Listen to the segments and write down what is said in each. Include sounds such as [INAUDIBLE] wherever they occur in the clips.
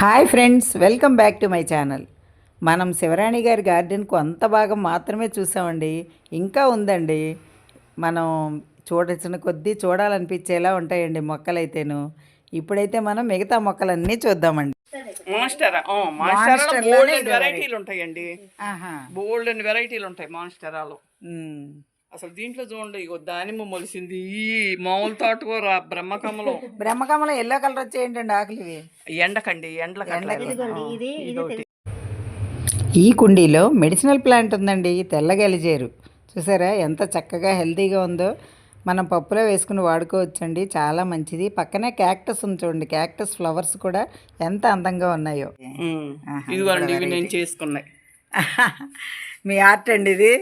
Hi friends welcome back to my channel. మనం శివరాణి గారి garden కొంత భాగం మాత్రమే చూసామండి. ఇంకా ఉందండి. మనం చూడాల్సిన కొద్దీ చూడాలనిపించేలా ఉంటాయండి మొక్కలైతేను. ఇప్పుడైతే మనం మిగతా మొక్కలన్నీ చూద్దామండి. మాన్స్టరా బోల్డ్ వెరైటీలు ఉంటాయండి ఆహా. బోల్డ్ వెరైటీలు ఉంటాయి మాన్స్టరాలో. అసలు దీంట్లో చూడండి ఇగో దానిమ్మ మొలిసింది ఈ మామూలు తోటకూర బ్రహ్మకమ్మలం బ్రహ్మకమలం. ఎల్లో కలర్ వచ్చేయంటండి ఆకులు ఇవి ఎండకండి ఎండలకి ఈ కుండీలో మెడిసినల్ ప్లాంట్ ఉందండి తెల్లగలిజేరు చూసారా ఎంత చక్కగా హెల్తీగా ఉందో. మనం పప్పులో వేసుకుని వాడుకోవచ్చండి చాలా మంచిది. పక్కనే క్యాక్టస్ ఉంది చూడండి క్యాక్టస్ ఫ్లవర్స్ కూడా ఎంత అందంగా ఉన్నాయో. ఇవి నేను చేసుకున్నాయి. [LAUGHS] మీ ఆర్ట్ అండి ఇది.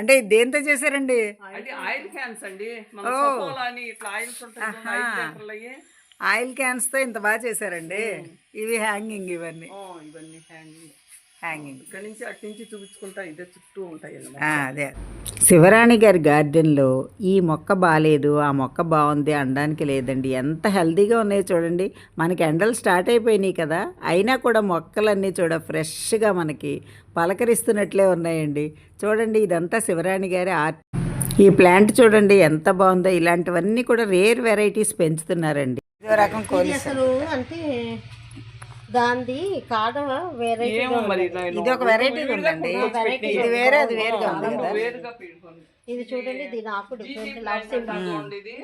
అంటే దేంతో చేశారండి? ఆయిల్ క్యాన్స్ అండి. మన సఫోలా అని ఇట్లా ఆయిల్స్ ఉంటాయి చూడండి, ఐదు లీటర్లు అయ్యి. ఆయిల్ క్యాన్స్తో ఇంత బాగా చేశారండి. ఇవి హ్యాంగింగ్ ఇవన్నీ. ఓ, ఇవన్నీ హ్యాంగింగ్. హ్యాంగింగ్. ఇక్కడ నుంచి అటు నుంచి చూపించుకుంటా ఇదే చుట్టూ ఉంటాయి అదే శివరాణి గారి గార్డెన్లో ఈ మొక్క బాగాలేదు ఆ మొక్క బాగుంది అనడానికి లేదండి. ఎంత హెల్తీగా ఉన్నాయో చూడండి. మనకి ఎండలు స్టార్ట్ అయిపోయినాయి కదా అయినా కూడా మొక్కలన్నీ చూడ ఫ్రెష్గా మనకి పలకరిస్తున్నట్లే ఉన్నాయండి. చూడండి ఇదంతా శివరాణి గారి ఆర్ట్. ఈ ప్లాంట్ చూడండి ఎంత బాగుందో. ఇలాంటివన్నీ కూడా రేర్ వెరైటీస్ పెంచుతున్నారండి. ఇదో రకం కోలి అసలు అంటే దాంది కాడ వేరే ఇది ఒక వెరైటీ ఉందండి. ఇది వేరే అది వేరుగా ఉంది కదా. ఇది చూడండి దీని ఆకు డిఫరెంట్ లవ్ చూడండి ఇది.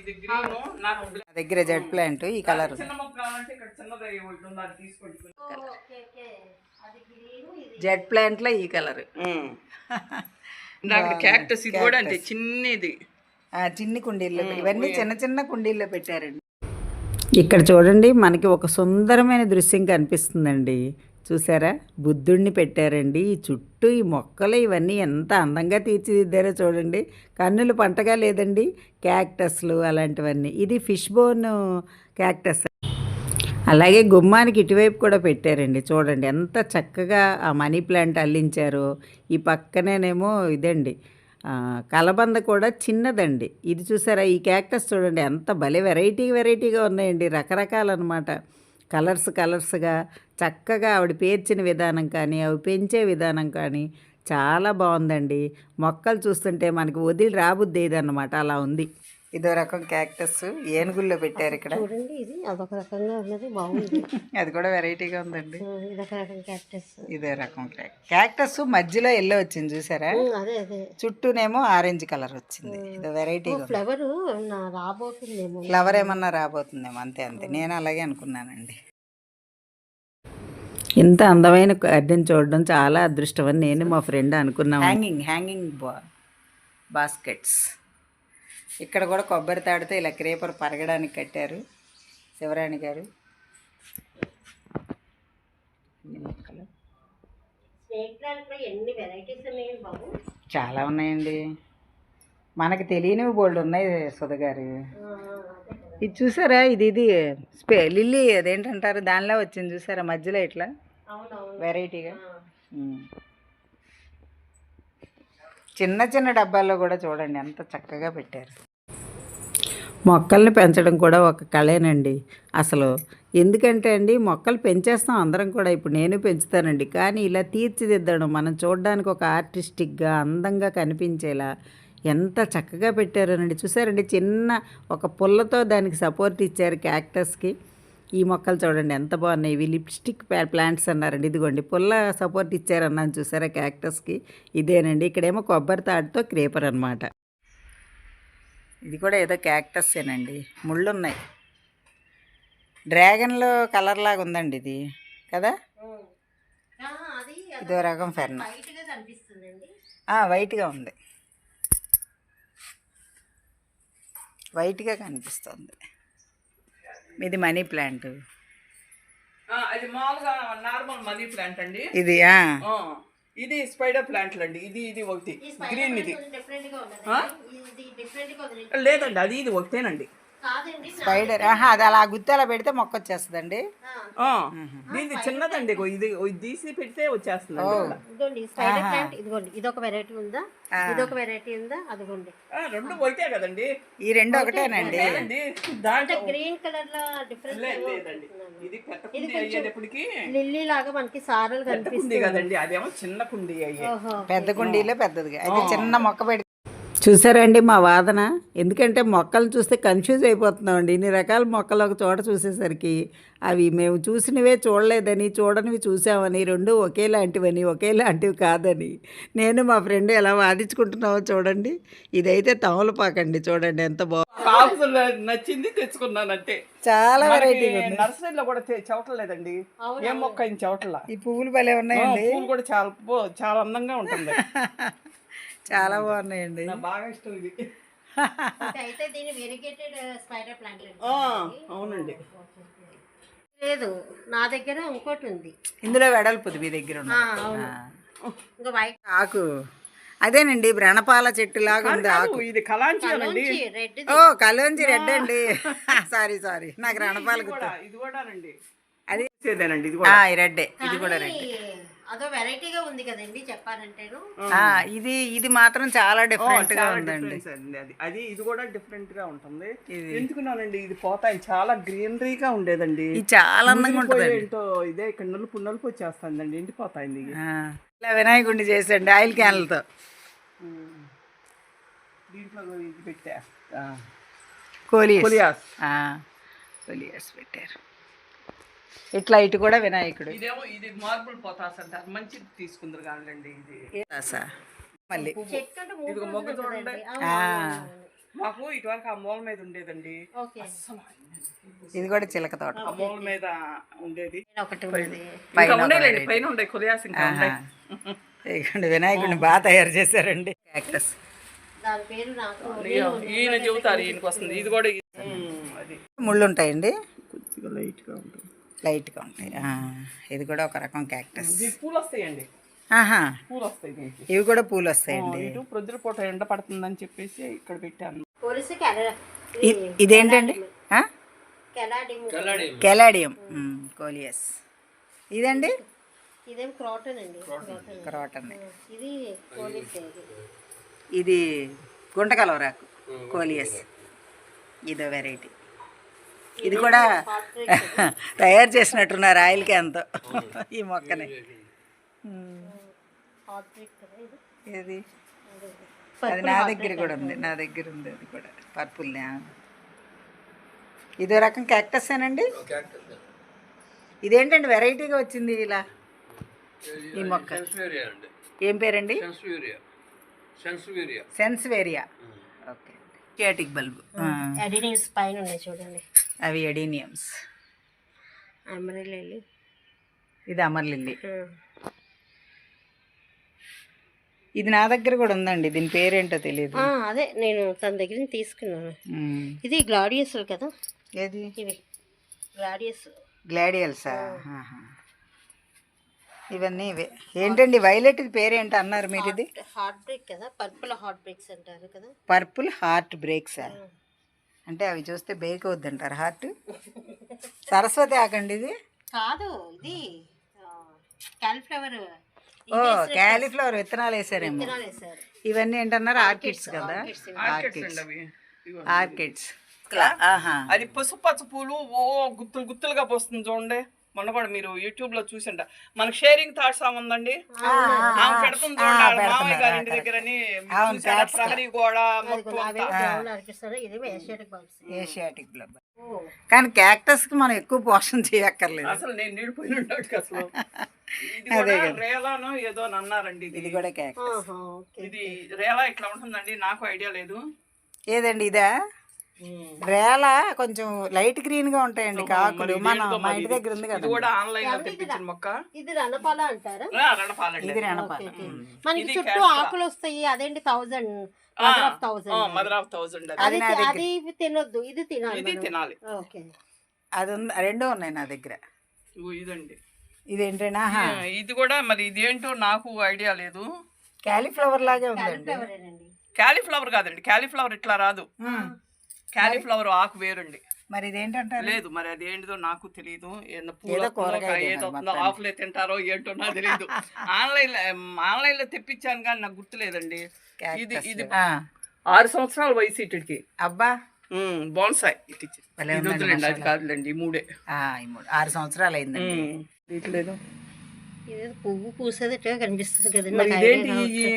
ఇది గ్రీన్ నాకు నా దగ్గర జెడ్ ప్లాంట్ ఈ కలర్ చిన్న మొక్క కావాలంటే ఇక్కడ చిన్నది ఒకటి ఉంది అది తీసుకోండి అది గ్రీన్ ఇది జెడ్ ప్లాంట్లో ఈ కలర్ [LAUGHS] క్యాక్టస్ ఇది కూడా అంటే చిన్నది. చిన్ని కుండీల్లో ఇవన్నీ చిన్న చిన్న కుండీల్లో పెట్టారండి. ఇక్కడ చూడండి మనకి ఒక సుందరమైన దృశ్యం కనిపిస్తుందండి. చూసారా? బుద్ధుడిని పెట్టారండి. ఈ చుట్టూ ఈ మొక్కలు ఇవన్నీ ఎంత అందంగా తీర్చిదిద్దారో చూడండి. కన్నులు పంటగా లేదండి. క్యాక్టస్లు అలాంటివన్నీ. ఇది ఫిష్ బోన్ క్యాక్టస్. అలాగే గుమ్మానికి ఇటువైపు కూడా పెట్టారండి. చూడండి ఎంత చక్కగా ఆ మనీ ప్లాంట్ అల్లించారో. ఈ పక్కనేనేమో ఇదండి. కలబంద కూడా చిన్నదండి. ఇది చూసారా? ఈ క్యాక్టస్ చూడండి ఎంత భలే వెరైటీ వెరైటీగా ఉన్నాయండి. రకరకాలన్నమాట. కలర్స్ కలర్స్గా చక్కగా ఆవిడ పేర్చిన విధానం కానీ అవి పెంచే విధానం కానీ చాలా బాగుందండి. మొక్కలు చూస్తుంటే మనకి వదిలి రాబుద్దేదన్నమాట అలా ఉంది. ఇదో రకం క్యాక్టస్ ఏనుగుల్లో పెట్టారు ఇక్కడ. చూడండి ఇది అదొక రకంగా ఉన్నది బాగుంది. [LAUGHS] అది కూడా వెరైటీగా ఉందండి. ఆ, ఇదొక రకం క్యాక్టస్. ఇదే రకం క్యాక్- క్యాక్టస్ మధ్యలో ఎల్లో వచ్చింది చూసారా? అదే అదే. చుట్టూనేమో ఆరెంజ్ కలర్ వచ్చింది. ఇది వెరైటీగా. ఫ్లవర్ రాబోతుందేమో. ఫ్లవర్ ఏమన్నా రాబోతుందేమో అంతే అంతే. నేను అలాగే అనుకున్నానండి. ఇంత అందమైన గార్డెన్ చూడడం చాలా అదృష్టం అని నేను మా ఫ్రెండ్ అనుకున్నాను హ్యాంగింగ్ హ్యాంగింగ్ బా బాస్కెట్స్ ఇక్కడ కూడా కొబ్బరి తాడితో ఇలా క్రేపర్ పరగడానికి కట్టారు శివరాణి గారు. మొక్కలు. చాలా ఉన్నాయండి. మనకి తెలియనివి బోల్డ్ ఉన్నాయి సుధగారు అదే కదా. ఇది చూసారా? ఇది ఇది స్పే లిల్లీ అదేంటంటారు? దానిలో వచ్చింది చూసారా మధ్యలో ఇట్లా? వెరైటీగా. చిన్న చిన్న డబ్బాల్లో కూడా చూడండి ఎంత చక్కగా పెట్టారు. మొక్కల్ని పెంచడం కూడా ఒక కళేనండి. అసలు ఎందుకంటే అండి మొక్కలు పెంచేస్తాం అందరం కూడా. ఇప్పుడు నేను పెంచుతానండి. కానీ ఇలా తీర్చిదిద్దడం మనం చూడడానికి ఒక ఆర్టిస్టిక్గా అందంగా కనిపించేలా ఎంత చక్కగా పెట్టారోనండి. చూసారండి చిన్న ఒక పుల్లతో దానికి సపోర్ట్ ఇచ్చారు క్యాక్టస్కి. ఈ మొక్కలు చూడండి ఎంత బాగున్నాయి. ఇవి లిప్స్టిక్ ప్లాంట్స్ అన్నారండి. ఇదిగోండి పుల్ల సపోర్ట్ ఇచ్చారన్నాను చూసారా క్యాక్టస్కి. ఇదేనండి ఇక్కడేమో కొబ్బరి తాటితో క్రేపర్ అనమాట ఇది కూడా ఏదో క్యాక్టస్సేనండి ముళ్ళు ఉన్నాయి డ్రాగన్లో కలర్ లాగా ఉందండి ఇది. కదా? ఇదో రకం ఫెర్న. వైట్గా ఉంది. వైట్గా కనిపిస్తుంది. ఇది మనీ ప్లాంట్. ఆ, అది మామూలుగా నార్మల్ మనీ ప్లాంట్ అండి. ఇది ఇది స్పైడర్ ప్లాంట్లు అండి ఇది ఇది ఒకటి. గ్రీన్ ఇది. లేదండి అది ఇది ఒకటేనండి. స్పైడర్. ఆహా అది అలా గుత్తి అలా పెడితే మొక్క వచ్చేస్తుందండి ఆ, దీనిది చిన్నదండి ఇది ఇది తీసి పెడితే వచ్చేస్తుంది ఇదిగోండి స్పైడర్ ప్లాంట్ ఇదిగోండి ఇదొక వెరైటీ ఉందా? ఇదొక వెరైటీ ఉందా? అదిగోండి. రెండు ఒకటే కదండి? ఈ రెండు ఒకటేనండి. దాంట్లో గ్రీన్ కలర్లో డిఫరెంట్ లేదు, లేదండి. ఇది పెద్ద కుండి అయ్యేటప్పటికి లిల్లీ లాగా మనకి సారలు కుండి కదండి అదేమో చిన్న కుండి అయ్యే. పెద్ద కుండీలో పెద్దదిగా. అయితే చిన్న మొక్క పెడి చూసారండి మా వాదన? ఎందుకంటే మొక్కలు చూస్తే కన్ఫ్యూజ్ అయిపోతున్నామండి. ఇన్ని రకాల మొక్కలు ఒక చోట చూసేసరికి అవి మేము చూసినవే చూడలేదని చూడనివి చూసామని రెండు ఒకేలాంటివని ఒకేలాంటివి కాదని నేను మా ఫ్రెండ్ ఎలా వాదించుకుంటున్నామో చూడండి. ఇదైతే తమలపాకండి చూడండి ఎంత బాగుంది నచ్చింది తెచ్చుకున్నాను అంతే చాలా వెరైటీ నర్సరీలో కూడా చెవటలేదండి ఏం మొక్క చెవటలా? ఈ పువ్వులు భలే ఉన్నాయండి. పూలు కూడా చాలా చాలా అందంగా ఉంటుంది [LAUGHS] చాలా బాగున్నాయండి. నాకు బాగా ఇష్టం ఇది. అయితే దీని వెరిగేటెడ్ స్పైడర్ ప్లాంట్ ఆ, అవునండి. లేదు నా దగ్గర ఇంకోటి ఉంది. ఇందులో వెడల్పుది మీ దగ్గర ఉన్న ఆ, అవును. ఇంకా వైట్. ఆకు. అదేనండి వ్రణపాల చెట్టు లాగా ఉంది ఆకు. ఇది కలాంచి అనండి రెడ్ ఓ కలోంజి రెడ్ అండి [LAUGHS] సారీ సారీ. నాకు రణపాల గుర్తు. ఇది కూడా అది ఇది కూడా. రెడ్డే. ఇది కూడా రెడ్ అదో వెరైటీగా ఉంది కదండి చెప్పాలంటేను. ఆ, ఇది ఇది మాత్రం చాలా డిఫరెంట్గా చాలా ఉందండి. difference అండి అది. అది ఇది కూడా డిఫరెంట్గా ఉంటుంది. ఎందుకున్నానండి ఇది పోతాయి. చాలా గ్రీనరీగా ఉండేదండి. ఇది చాలా అందంగా ముదిరిపోయి ఉంటుందండి. ఏంటో ఇదే ఇక్కడ నలుపు నలుపు వచ్చేస్తుందండి. ఎండిపోతాయింది ఇది ఆ, ఇలా వినాయకుడిని చేసండి ఆయిల్ క్యాన్లతో. దీంట్లో ఇది పెట్టా. ఆ. కోలియస్. కొలియాస్. ఆ, కోలియస్ పెట్టారు. ఇట్లా ఇటు కూడా వినాయకుడు. ఇదేమో ఇది మార్బుల్ పోతాస్ అంటారు మంచిది తీసుకుందరు కానివ్వండి ఇది. మళ్ళీ. మొగ్గ చూడండి. ఆ, మాకు ఇటువరకు ఆ మూల మీద ఉండేదండి. ఓకే. ఇది కూడా చిలక తోట. ఆ మూల మీద ఉండేది. పైన ఉండే కొలియాస్ ఇంకా ఉండే. ఇదిగోండి వినాయకుడిని బాగా తయారు చేశారండి. నాకు ఈయన చెబుతారు ఈయనకి వస్తుంది. ఇది కూడా అది ముళ్ళు ఉంటాయండి? కొద్దిగా లైట్గా ఉంటుంది. లైట్గా ఉంటాయి. ఆ, ఇది కూడా ఒక రకం క్యాక్టస్. ఇది పూలు వస్తాయండి ఆహా. పూలు వస్తాయి దీనికి. ఇవి కూడా పూలు వస్తాయండి ఇటు ప్రొద్దున పూట ఎండ పడుతుందని చెప్పేసి ఇక్కడ పెట్టాను. ఇదేంటండి? కెలాడియం. కోలియస్. ఇదండి? ఇదేం క్రాటన్ అండి. క్రాటన్. క్రాటన్. ఇది పోలీస్ ఇది. ఇది గుంటకలవరాకు. కోలియస్. ఇదో వెరైటీ. ఇది కూడా తయారు చేసినట్టున్నారు ఆయిల్ క్యాన్తో ఈ మొక్కని. ఇది అది నా దగ్గర కూడా ఉంది నా దగ్గర ఉంది అది కూడా. పర్పుల్ ఇదో రకం క్యాక్టస్ ఏనండి? ఇదేంటండి వెరైటీగా వచ్చింది ఇలా? ఈ మొక్క. ఏం పేరండి? సెన్స్వేరియా ఓకే క్యాటిక్ బల్బ్ పైన ఉన్నాయి చూడండి. అవి ఎడీనియమ్స్. అమరలేలి ఇది అమర్ లిల్లీ ఇది నా దగ్గర కూడా ఉందండి దీని పేరేంటో తెలియదు అదే నేను తన దగ్గర నుంచి తీసుకున్నాను. ఇది గ్లాడియస్ కదా? ఏది? ఇవి. గ్లాడియస్. గ్లాడియల్సా. ఇవన్నీ ఇవే. ఏంటండి వైలెట్ ఇది పేరేంటి అన్నారు మీరు ఇది? హార్ట్ బ్రేక్ కదా? పర్పుల్ హార్ట్ బ్రేక్స్ అంటారు కదా? పర్పుల్ హార్ట్ బ్రేక్సా? అంటే అవి చూస్తే బేక్ అవుద్దంటారు హార్ట్ సరస్వతి ఆకండి ఇది. కాదు ఇది క్యాలిఫ్లవర్ ఓ క్యాలీఫ్లవర్ విత్తనాలు వేసారేమో. సార్ ఇవన్నీ ఏంటన్నారు? ఆర్కిడ్స్ కదా? ఆర్కిడ్స్. ఆర్కిడ్స్ అది పసుపు పచ్చ పూలు ఓ గుత్తులు గుత్తులుగా పోస్తుంది చూడండి. మొన్న కూడా మీరు యూట్యూబ్లో చూసిండ. మనకి షేరింగ్ థాట్స్ ఉందండి. ఆమె పెడుతుంది మామయ్య గారి ఇంటి చూసారా? ప్రహరీ గోడ ఏషియాటిక్ బ్లబ్ కానీ క్యాక్టస్కి మనం ఎక్కువ పోషణ చేయక్కర్లేదు. అసలు నేను నీడిపోయిన అసలు. రేలాను ఏదో అని అన్నారండి ఇది. కూడా క్యాక్టస్ ఓకే ఇది రేలా ఇట్లా ఉంటుందండి? నాకు ఐడియా లేదు. ఏదండి ఇదా? రేల కొంచెం లైట్ గ్రీన్గా ఉంటాయండి కాకులు. మన మా ఇంటి దగ్గర ఉంది ఇది కదా కూడా ఆన్లైన్లో తెప్పించిన మొక్క? ఇది రణపాల అంటారా? ఆ, రణపాలండి ఇది రణపాల. మనకి చుట్టూ ఆకులు వస్తాయి. అదేంటి thousand? Mother of thousand mother of thousand అది. అది తినొద్దు. ఇది తినాలి ఇది తినాలి. ఓకే. అది ఉంది. రెండో ఉన్నాయి నా దగ్గర. ఇదండి. ఆ, ఇది కూడా మరి ఇదేంటో నాకు ఐడియా లేదు. క్యాలీఫ్లవర్ లాగే ఉందండి. క్యాలీఫ్లవర్ కాదండి. క్యాలీఫ్లవర్ ఇట్లా రాదు. క్యాలీఫ్లవర్ ఆకు వేరండి. మరి ఇదేంటంటారు? లేదు మరి అది ఏంటిదో నాకు తెలియదు ఏదో ఆకులే తింటారో ఏంటో నాకు తెలియదు [LAUGHS] ఆన్లైన్ ఆన్లైన్లో తెప్పించాను కానీ నాకు గుర్తులేదండి. ఇది ఇది ఆ, ఆరు సంవత్సరాల వయసు ఇటుకి అబ్బా! బాన్సాయ్ అది కాదులేండి ఈ మూడే. ఆరు సంవత్సరాలు అయిందండి ఇట్లేదు ఇది పువ్వు పూసేదిట్టుగా కనిపిస్తుంది కదండి ఇది?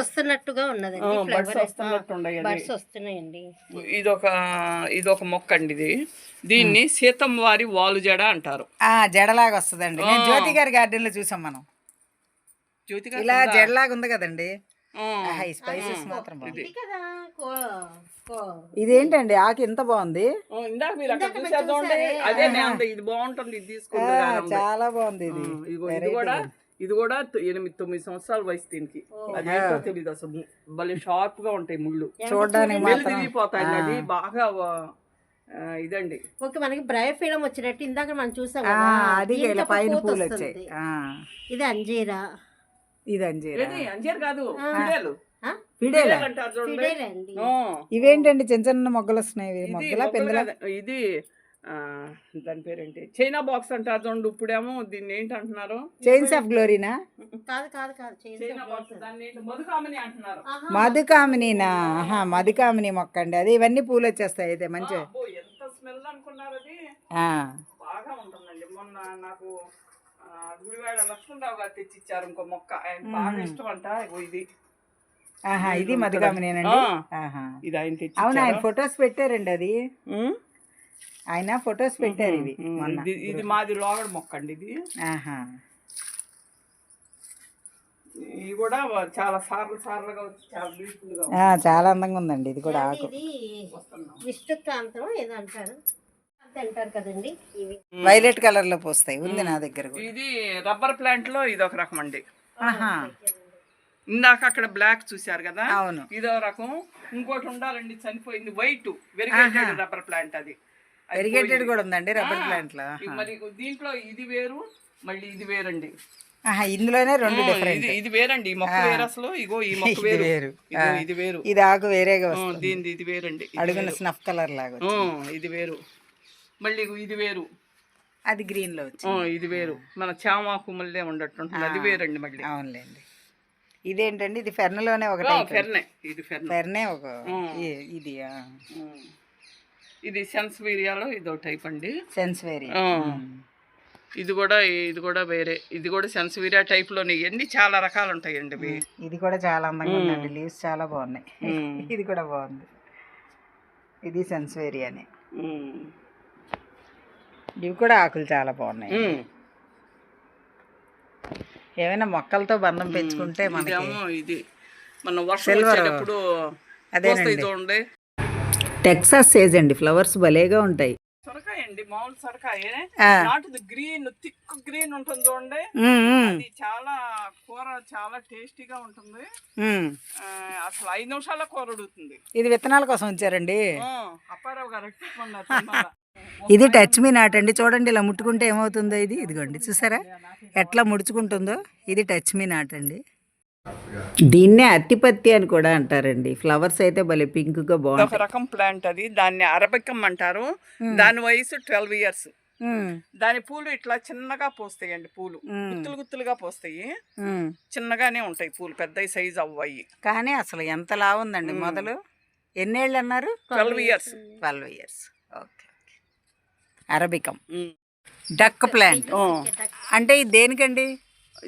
వస్తున్నట్టుగా ఉన్నదండి ఫ్లవర్ వస్తున్నట్టున్నాయి అది. బర్డ్స్ వస్తున్నాయండి. ఇది ఒక ఇది ఒక మొక్క అండి ఇది. దీన్ని సీతమ్మ వారి వాలు జడ అంటారు. ఆ జడలాగా వస్తుందండి. నేను జ్యోతి గారి గార్డెన్లో చూసాం మనం. జ్యోతి గారు ఇలా జడలాగా ఉంది కదండి. స్పైసెస్ మాత్రం ఇది కదా ఇదేంటండి? ఆకు ఇంత బాగుంది? ఇందాక మీరు అక్కడ అదే నేను అంత ఇది బాగుంటుంది ఇది తీసుకుంటే ఆ, కానీ ఉంది. చాలా బాగుంది ఇది. ఇదిగో ఇది కూడా ఇది. కూడా ఎనిమిది తొమ్మిది సంవత్సరాల వయసు దీనికి. తెలియదు అసలు. భలే షార్ప్గా ఉంటాయి ముళ్ళు. చూడడానికి తిరిగిపోతాయి అది బాగా ఇదండి. ఓకే మనకి బ్రైట్ ఫీలం వచ్చినట్టు ఇందాక మనం చూసాం అది పైన పూలు. వచ్చాయి. ఆ, ఇది అంజీరా. ఇది అంజీరా. కాదు ఇవేంటండి చిన్న చిన్న మొగ్గలు వస్తున్నాయి మొగ్గల మొక్కలు పెందల ఇది ఆ, దాని పేరేంటి? చైనా బాక్స్ అంటారు చూడండి ఇప్పుడేమో. దీన్ని ఏంటి అంటున్నారు? చైన్స్ ఆఫ్ గ్లోరీనా? కాదు కాదు కాదు. చైనా బాక్స్ దాన్ని ఏంటి? మధుకామని అంటున్నారు. మధుకామినినా? ఆహా మధుకామిని మొక్క అండి. అది ఇవన్నీ పూలు వచ్చేస్తాయి అయితే మంచి అబ్బో, ఎంత స్మెల్ అనుకున్నారు అది? ఆ, బాగా ఉంటుందండి. మొన్న నాకు గుడివాడ లక్ష్మణరావు గారు తెచ్చిచ్చారు ఇంకో మొక్క. ఆయన బాగా ఇష్టం అంట ఇగో ఇది. ఆహా ఇది మధుకామినేనండి ఆ. ఆహా. ఇది ఆయన తెచ్చి అవును ఆయన ఫొటోస్ పెట్టారండి అది. ఆయన ఫొటోస్ పెట్టారు ఇవి మొన్న. ఇది ఇది మాది లోగడ మొక్క అండి ఇది. ఆహా. ఇది కూడా చాలా సార్లు సార్లుగా వచ్చి చాలా బ్యూటిఫుల్గా ఉంది. ఆ, చాలా అందంగా ఉందండి ఇది కూడా ఆకు. ఇది విష్ణుక్రాంతం ఏదో అంటారు అంటారు కదండి ఇవి. వైలెట్ కలర్లో పోస్తాయి ఉంది నా దగ్గర కూడా. ఇది రబ్బర్ ప్లాంట్లో ఇది ఒక రకం అండి. ఆహా. ఇందాక అక్కడ బ్లాక్ చూశారు కదా అవును. ఇదో రకం. ఇంకోటి ఉండాలండి చనిపోయింది వైట్ వెరిగేటెడ్ రబ్బర్ ప్లాంట్ అది. అది వెరిగేటెడ్ కూడా ఉందండి రబ్బర్ ప్లాంట్లో. మరి దీంట్లో ఇది వేరు మళ్ళీ ఇది వేరండి. ఆహా ఇందులోనే రెండు ఆ, డిఫరెంట్ ఇది ఇది వేరండి ఈ మొక్క వేరు అసలు ఇగో ఈ [LAUGHS] మొక్క ఇది వేరు. వేరు. ఇది వేరు. ఇది ఆకు వేరేగా ఆ, వస్తుంది. దీనిది ఇది వేరండి ఇది అడుగున వేరు. స్నఫ్ కలర్ లాగా ఆ, ఇది వేరు. మళ్ళీ ఇది వేరు. అది గ్రీన్లో ఇది వేరు. మన చామాకు మళ్ళీ ఉండట్టుంటుంది అది వేరండి మళ్ళీ. అవునులేండి. ఇదేంటండి? ఇది ఫెర్నలోనే ఒక ఫెర్నే. ఇది ఫెర్నే. ఫెర్నే ఒక ఇది. ఇది సెన్స్వీరియాలో ఇదో టైప్ అండి సెన్స్వేరీ ఆ. ఇది కూడా ఇది కూడా వేరే. ఇది కూడా సెన్స్వీరియా టైప్లోని ఇవన్నీ చాలా రకాలు ఉంటాయండి ఇవి ఇది కూడా చాలా అందంగా ఉందండి. లీవ్స్ చాలా బాగున్నాయి. [LAUGHS] ఇది కూడా బాగుంది. ఇది సెన్స్వేరీ అని ఉమ్. ఇవి కూడా ఆకులు చాలా బాగున్నాయి. ఏమైనా మొక్కలతో బంధం పెంచుకుంటే మనకి ఇది. మన వర్షం వచ్చేటప్పుడు పోస్తాయి చూడండి టెక్సాస్ సేజ్ అండి ఫ్లవర్స్ భలేగా ఉంటాయి. సొరకాయ అండి మామూలు సొరకాయ ఆ. నాటుది గ్రీన్ థిక్ గ్రీన్ ఉంటుంది చూడండి. అది చాలా కూర చాలా టేస్టీగా ఉంటుంది. అసలు ఐదు నిమిషాల కూర ఇది విత్తనాల కోసం ఆ, అప్పారావు గారు? ఇది టచ్ మీ నాట్ అండి. చూడండి ఇలా ముట్టుకుంటే ఏమవుతుందో ఇది. ఇదిగోండి చూసారా? ఎట్లా ముడుచుకుంటుందో ఇది టచ్ మీ నాట్ అండి. దీన్నే అత్తిపత్తి అని కూడా అంటారండి. ఫ్లవర్స్ అయితే భలే పింక్గా ఒక బాగుంటాయి. రకం ప్లాంట్ అది. దాన్ని అరబికం అంటారు. దాని వయసు ట్వెల్వ్ ఇయర్స్. దాని పూలు ఇట్లా చిన్నగా పోస్తాయండి పూలు. మ్మ్. గుత్తులు గుత్తులుగా పోస్తాయి. చిన్నగానే ఉంటాయి పూలు. పెద్ద సైజ్ అవ్వయి. కానీ అసలు ఎంత లావు ఉందండి మొదలు? ఎన్నేళ్ళు అన్నారు? Twelve years. Twelve years. అరబికం. Duck plant. అంటే ఇది దేనికండి?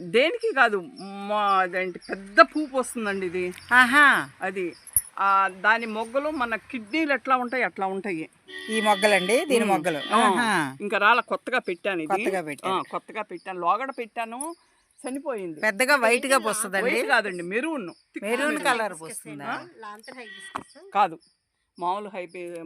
దేనికి కాదు మా అదేంటి పెద్ద పువ్వు వస్తుందండి ఇది. ఆహా. అది ఆ దాని మొగ్గలు మన కిడ్నీలు ఎట్లా ఉంటాయి అట్లా ఉంటాయి. ఈ మొగ్గలండి? దీని మొగ్గలు. ఆహా. ఇంకా రాల కొత్తగా పెట్టాను ఇది. కొత్తగా పెట్టారు. ఆ, కొత్తగా పెట్టాను. లోగడ పెట్టాను చనిపోయింది. పెద్దగా వైట్గా పోస్తుందండి? వైట్ కాదండి మెరూన్. మెరూన్ కలర్ పోస్తుందా? కాదు మామూలు హైపే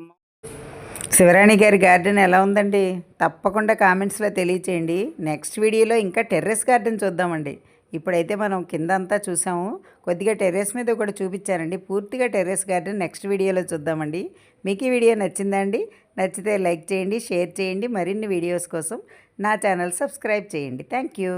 శివరాణి గారి గార్డెన్ ఎలా ఉందండి? తప్పకుండా కామెంట్స్లో తెలియచేయండి. నెక్స్ట్ వీడియోలో ఇంకా టెర్రస్ గార్డెన్ చూద్దామండి. ఇప్పుడైతే మనం కింద అంతా చూసాము. కొద్దిగా టెర్రస్ మీద కూడా చూపించారండి. పూర్తిగా టెర్రస్ గార్డెన్ నెక్స్ట్ వీడియోలో చూద్దామండి. మీకు ఈ వీడియో నచ్చిందా అండి? నచ్చితే లైక్ చేయండి షేర్ చేయండి. మరిన్ని వీడియోస్ కోసం నా ఛానల్ సబ్స్క్రైబ్ చేయండి. Thank you.